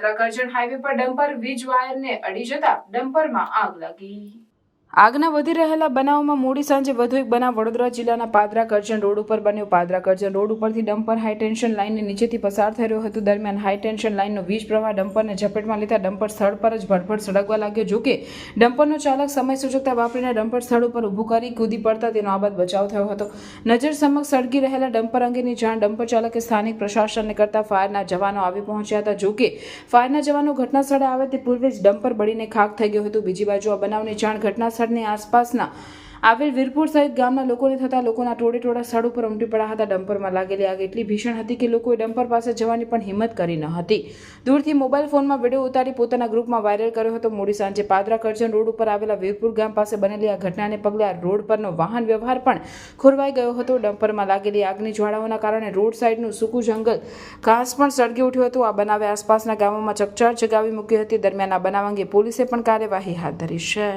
Padra Karjan highway પર dumper વીજ વાયરને અડી જતા ડમ્પરમાં આગ લાગી. આગના વધી રહેલા બનાવમાં મોડી સાંજે વધુ એક બનાવ વડોદરા જિલ્લાના પાદરા કરજણ રોડ ઉપર બન્યો. પાદરા કરજણ રોડ ઉપરથી ડમ્પર હાઈ ટેન્શન લાઇનને નીચેથી પસાર થઈ રહ્યો હતું. દરમિયાન હાઈ ટેન્શન લાઇનનો વીજ પ્રવાહ ડમ્પરને ઝપેટમાં લેતા ડમ્પર સ્થળ પર જ ભડભડ સળગવા લાગ્યો. જોકે ડમ્પરનો ચાલક સમય સૂચકતા વાપરીને ડમ્પર સ્થળ ઉપર ઊભું કરી કૂદી પડતા તેનો આબાદ બચાવ થયો હતો. નજર સમક્ષ સળગી રહેલા ડમ્પર અંગેની જાણ ડમ્પર ચાલકે સ્થાનિક પ્રશાસનને કરતા ફાયરના જવાનો આવી પહોંચ્યા હતા. જોકે ફાયરના જવાનો ઘટના સ્થળે આવે તે પૂર્વે જ ડમ્પર બળીને ખાક થઈ ગયું હતું. બીજી બાજુ આ બનાવની જાણ ઘટના સ્થળની આસપાસના આવેલ વીરપુર સહિત ગામના લોકોને થતા લોકોના ટોળે ટોળા સ્થળ ઉપર ઉમટી પડ્યા હતા. ડમ્પરમાં લાગેલી આગ એટલી ભીષણ હતી કે લોકોએ ડમ્પર પાસે જવાની પણ હિંમત કરી ન હતી. દૂરથી મોબાઈલ ફોનમાં વીડિયો ઉતારી પોતાના ગ્રુપમાં વાયરલ કર્યો હતો. મોડી સાંજે પાદરા કરજણ રોડ ઉપર આવેલા વીરપુર ગામ પાસે બનેલી આ ઘટનાને પગલે આ રોડ પરનો વાહન વ્યવહાર પણ ખોરવાઈ ગયો હતો. ડમ્પરમાં લાગેલી આગની જ્વાળાઓના કારણે રોડ સાઈડનું સૂકું જંગલ ઘાસ પણ સળગી ઉઠ્યું હતું. આ બનાવે આસપાસના ગામોમાં ચકચાર જગાવી મૂકી હતી. દરમિયાન આ બનાવ અંગે પોલીસે પણ કાર્યવાહી હાથ ધરી છે.